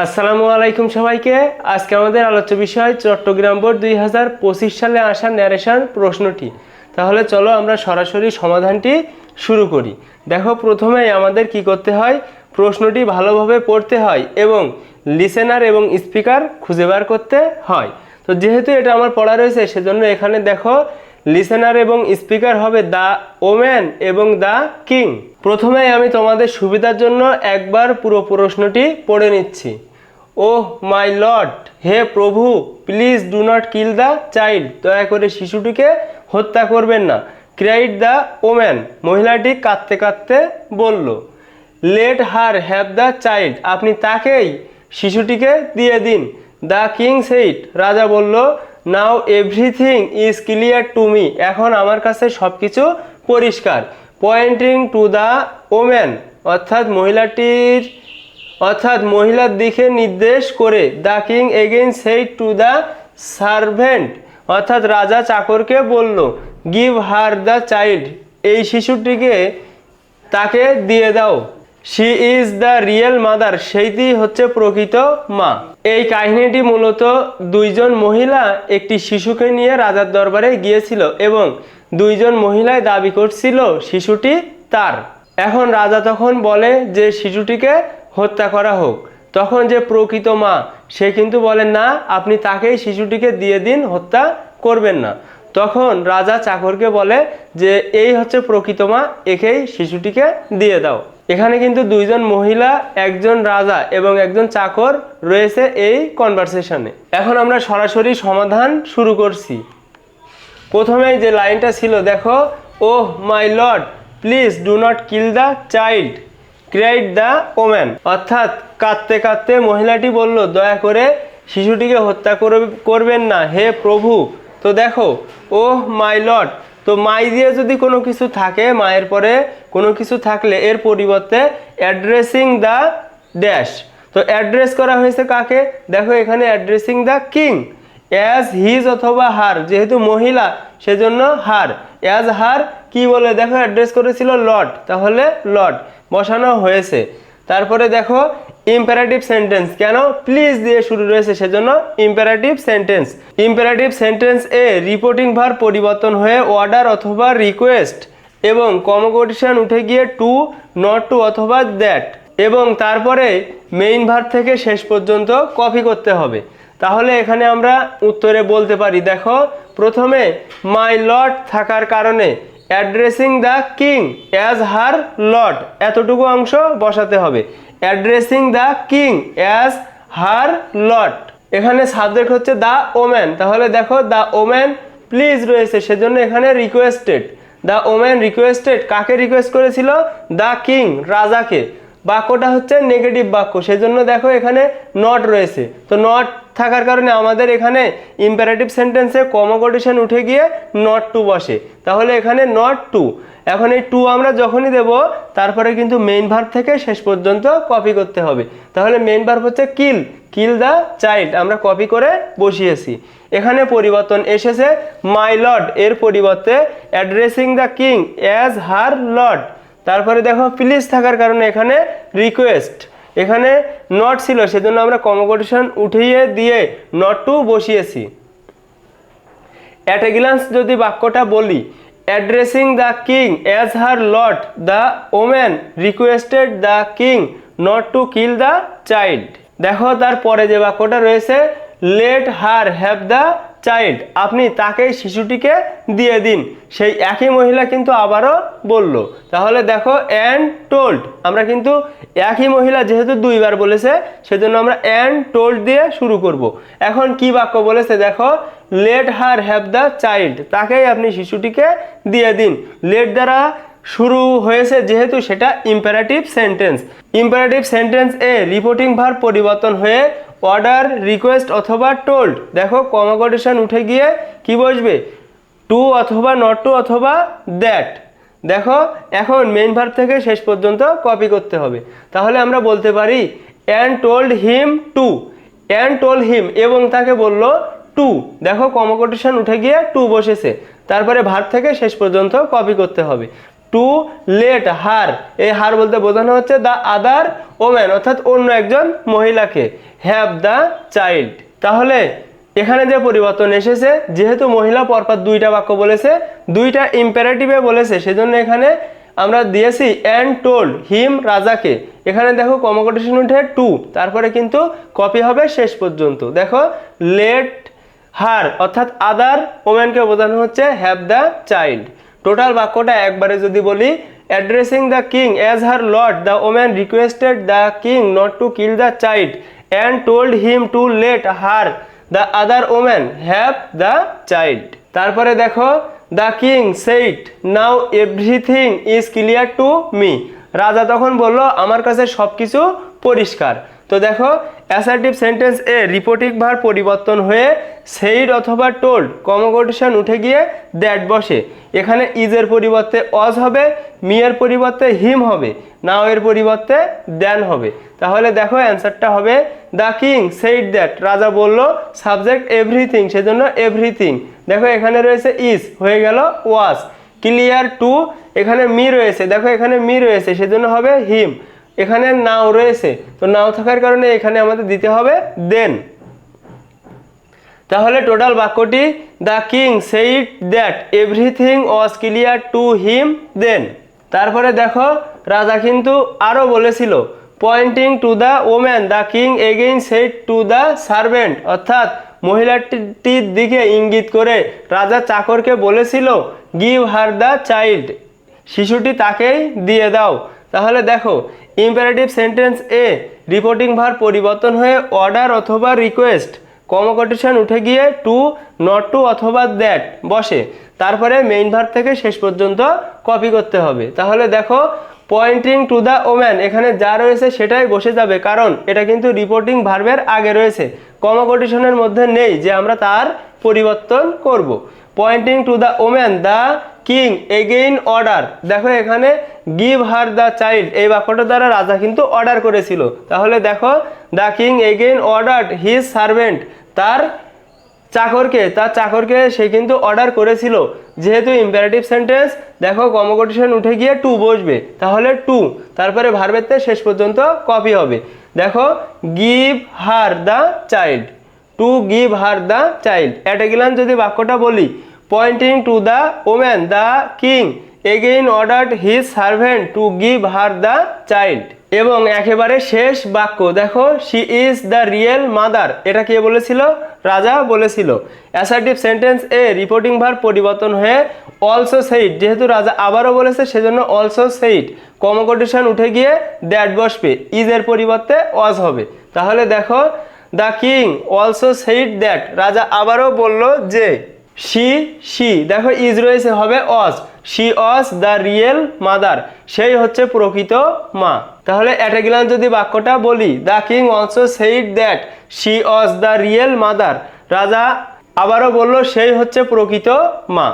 আসসালামু আলাইকুম সবাইকে। আজকে আমাদের আলোচ্য বিষয় চট্টগ্রাম বোর্ড দুই হাজার পঁচিশ সালে আসা ন্যারেশন প্রশ্নটি। তাহলে চলো আমরা সরাসরি সমাধানটি শুরু করি। দেখো, প্রথমেই আমাদের কি করতে হয়? প্রশ্নটি ভালোভাবে পড়তে হয় এবং লিসেনার এবং স্পিকার খুঁজে বার করতে হয়। তো যেহেতু এটা আমার পড়া রয়েছে, সেজন্য এখানে দেখো লিসেনার এবং স্পিকার হবে দ্য ওম্যান এবং দ্য কিং প্রথমে আমি তোমাদের সুবিধার জন্য একবার পুরো প্রশ্নটি পড়ে নিচ্ছি। ওহ মাই লর্ড হে প্রভু please do not kill the child দয়া করে শিশুটিকে হত্যা করবেন না। ক্রাইড দ্য ওম্যান মহিলাটি কাঁদতে কাঁদতে বলল let her have the child আপনি তাকেই শিশুটিকে দিয়ে দিন। দ্য কিং সেইট রাজা বলল now everything is clear to me এখন আমার কাছে সব কিছু পরিষ্কার। পয়েন্টিং টু দ্য ওম্যান অর্থাৎ মহিলাটির, অর্থাৎ মহিলার দিকে নির্দেশ করে the king again said to the servant অর্থাৎ রাজা চাকরকে বলল গিভ হার দ্য চাইল্ড এই শিশুটিকে তাকে দিয়ে দাও। She is the real mother সেইটি হচ্ছে প্রকৃত মা। এই কাহিনীটি মূলত দুইজন মহিলা একটি শিশুকে নিয়ে রাজার দরবারে গিয়েছিল এবং দুইজন মহিলায় দাবি করছিল শিশুটি তার। এখন রাজা তখন বলে যে শিশুটিকে হত্যা করা হোক। তখন যে প্রকৃত মা, সে কিন্তু বলে, না, আপনি তাকেই শিশুটিকে দিয়ে দিন, হত্যা করবেন না। তখন রাজা চাকরকে বলে যে, এই হচ্ছে প্রকৃত মা, একেই শিশুটিকে দিয়ে দাও। এখানে কিন্তু দুইজন মহিলা, একজন রাজা এবং একজন চাকর রয়েছে এই কনভারসেশনে এখন আমরা সরাসরি সমাধান শুরু করছি। প্রথমেই যে লাইনটা ছিল, দেখো, ওহ, my lord, please do not kill the child cried the woman. অর্থাৎ কাঁদতে কাঁদতে মহিলাটি বলল, দয়া করে শিশুটিকে হত্যা করবে- করবেন না, হে প্রভু। তো দেখো, ওহ, মাই লর্ড তো মাই দিয়ে যদি কোনো কিছু থাকে, মায়ের পরে কোনো কিছু থাকলে এর পরিবর্তে অ্যাড্রেসিং দ্য ড্যাশ তো অ্যাড্রেস করা হয়েছে কাকে? দেখো এখানে addressing the king as his অথবা হার যেহেতু মহিলা, সেজন্য হার অ্যাজ হার কি বলে? দেখো অ্যাড্রেস করেছিল লট তাহলে লট বসানো হয়েছে। তারপরে দেখো ইম্পারেটিভ সেন্টেন্স কেন? প্লিজ দিয়ে শুরু রয়েছে সেজন্য ইম্পারেটিভ সেন্টেন্স ইম্পারেটিভ সেন্টেন্স এ রিপোর্টিং ভার পরিবর্তন হয়ে অর্ডার অথবা রিকোয়েস্ট এবং কমকোটেশন উঠে গিয়ে টু নট টু অথবা দ্যাট এবং তারপরে মেইন ভার থেকে শেষ পর্যন্ত কপি করতে হবে। তাহলে এখানে আমরা উত্তরে বলতে পারি, দেখো, প্রথমে মাই লর্ড থাকার কারণে addressing the king as her lord এতটুকু অংশ বসাতে হবে। Addressing the king as her lord এখানে সাবজেক্ট হচ্ছে দ্য ওম্যান। তাহলে দেখো, দ্য ওম্যান প্লিজ রয়েছে, সেজন্য এখানে রিকোয়েস্টেড দ্য ওম্যান রিকোয়েস্টেড কাকে রিকোয়েস্ট করেছিল? দ্য কিং, রাজাকে। বাক্যটা হচ্ছে নেগেটিভ বাক্য, সেজন্য দেখো এখানে নট রয়েছে। তো নট থাকার কারণে আমাদের এখানে ইম্পারেটিভ সেন্টেন্সে কমোকোটেশন উঠে গিয়ে নট টু বসে। তাহলে এখানে নট টু এখন এই টু আমরা যখনই দেব, তারপরে কিন্তু মেইন ভার্ব থেকে শেষ পর্যন্ত কপি করতে হবে। তাহলে মেইন ভার্ব হচ্ছে কিল কিল দ্য চাইল্ড আমরা কপি করে বসিয়েছি। এখানে পরিবর্তন এসেছে মাই লর্ড এর পরিবর্তে addressing the king as her lord তারপরে দেখো প্লিজ থাকার কারণে এখানে রিকোয়েস্ট এখানে নট ছিল, সেজন্য আমরা কমোকোটেশন উঠিয়ে দিয়ে নট টু বসিয়েছি। অ্যাট এ গ্লান্স যদি বাক্যটা বলি addressing the king as her lord the woman requested the king not to kill the child দেখো তারপরে যে বাক্যটা রয়েছে let her have the child, আপনি তাকে শিশুটিকে দিয়ে দিন। সেই একই মহিলা কিন্তু আবারও বলল, তাহলে দেখো অ্যান্ড টোল্ড আমরা কিন্তু একই মহিলা যেহেতু দুইবার বলেছে, সেজন্য আমরা অ্যান্ড টোল্ড দিয়ে শুরু করব। এখন কি বাক্য বলেছে দেখো let her have the child তাকেই আপনি শিশুটিকে দিয়ে দিন। লেট দ্বারা শুরু হয়েছে যেহেতু সেটা ইম্পারেটিভ সেন্টেন্স ইম্পারেটিভ সেন্টেন্স এ রিপোর্টিং ভার পরিবর্তন হয়ে অর্ডার রিকোয়েস্ট অথবা টোল্ড দেখো কমাকোটেশন উঠে গিয়ে কি বসবে? টু অথবা নট টু অথবা দ্যাট দেখো, এখন মেইন ভার্ব থেকে শেষ পর্যন্ত কপি করতে হবে। তাহলে আমরা বলতে পারি and told him to and told him এবং তাকে বলল টু দেখো কমকোটেশন উঠে গিয়ে টু বসেছে। তারপরে ভার্ব থেকে শেষ পর্যন্ত কপি করতে হবে। টু লেট হার এই হার বলতে বোঝানো হচ্ছে দ্য আদার ওম্যান অর্থাৎ অন্য একজন মহিলাকে। হ্যাভ দ্য চাইল্ড তাহলে এখানে যে পরিবর্তন এসেছে, যেহেতু মহিলা পরপর দুইটা বাক্য বলেছে, দুইটা ইম্পারেটিভে বলেছে, সেজন্য এখানে আমরা দিয়েছি অ্যান্ড টোল্ড হিম রাজাকে। এখানে দেখো কমকটেশন উঠে টু তারপরে কিন্তু কপি হবে শেষ পর্যন্ত। দেখো লেট হার অর্থাৎ আদার ওম্যানকে বোঝানো হচ্ছে হ্যাভ দ্য চাইল্ড টোটাল বাক্যটা একবারে যদি বলি addressing the king as her lord the woman requested the king not to kill the child and told him to let her the other woman have the child তারপরে দেখো the king said now everything is clear to me রাজা তখন বলল, আমার কাছে সব কিছু পরিষ্কার। তো দেখো অ্যাসার্টিভ সেন্টেন্স এ রিপোর্টিং ভার পরিবর্তন হয়ে সেইড অথবা টোল্ড কমোগোটেশন উঠে গিয়ে দ্যাট বসে। এখানে ইজের পরিবর্তে অজ হবে, মিয়ের পরিবর্তে হিম হবে, নাও এর পরিবর্তে দেন হবে। তাহলে দেখো অ্যান্সারটা হবে দ্য কিং সেইড দ্যাট। রাজা বলল, সাবজেক্ট এভরিথিং সেজন্য এভরিথিং। দেখো এখানে রয়েছে ইজ, হয়ে গেল ওয়াজ। ক্লিয়ার টু, এখানে মি রয়েছে। দেখো এখানে মি রয়েছে, সেজন্য হবে হিম। এখানে নাও রয়েছে। তো নাও থাকার কারণে এখানে আমাদের দিতে হবে দেন। তাহলে টোটাল বাক্যটি the king said that everything was clear to him then তারপরে দেখো, রাজা কিন্তু আরও বলেছিল pointing to the woman the king again said to the servant অর্থাৎ মহিলাটির দিকে ইঙ্গিত করে রাজা চাকরকে বলেছিল গিভ হার দ্য চাইল্ড শিশুটি তাকেই দিয়ে দাও। তাহলে দেখো ইম্পারেটিভ সেন্টেন্স এ রিপোর্টিং ভার পরিবর্তন হয়ে অর্ডার অথবা রিকোয়েস্ট কমকটেশন উঠে গিয়ে টু, নট টু অথবা দ্যাট বসে। তারপরে মেইন ভার থেকে শেষ পর্যন্ত কপি করতে হবে। তাহলে দেখো পয়েন্টিং টু দ্য ওম্যান এখানে যা রয়েছে সেটাই বসে যাবে। কারণ এটা কিন্তু রিপোর্টিং ভার্বের আগে রয়েছে। কমকটেশনের মধ্যে নেই যে আমরা তার পরিবর্তন করব। Pointing to the woman the king again order দেখো এখানে গিভ হার দ্য চাইল্ড এই বাক্যটা দ্বারা রাজা কিন্তু অর্ডার করেছিল। তাহলে দেখো the king again order his servant তার চাকরকে তার চাকরকে সে কিন্তু অর্ডার করেছিল। যেহেতু ইম্পারেটিভ সেন্টেন্স দেখো কমকটিশন উঠে গিয়ে টু বসবে। তাহলে টু তারপরে ভার্বেতে শেষ পর্যন্ত কপি হবে। দেখো give her the child to give her the child at যদি বাক্যটা বলি pointing to the woman the king again order his servant to give her the child. এবং একেবারে শেষ বাক্য, দেখো, she is the real mother. এটা কে বলেছিল? রাজা বলেছিল। অ্যাসার্টিভ সেন্টেন্স এ রিপোর্টিং ভার পরিবর্তন হয়ে অলসো সেইট যেহেতু রাজা আবারও বলেছে, সেজন্য অলসো সেইট কমকটিশন উঠে গিয়ে দ্যাট বসবে ইজের পরিবর্তে অজ হবে। তাহলে দেখো, the king also said that. রাজা আবারও বলল যে শি শি দেখো ইজ রয়েছে, হবে অজ she was the real mother সেই হচ্ছে প্রকৃত মা। তাহলে এটা গেলাম যদি বাক্যটা বলি the king also said that she was the real mother রাজা আবারও বলল, সেই হচ্ছে প্রকৃত মা।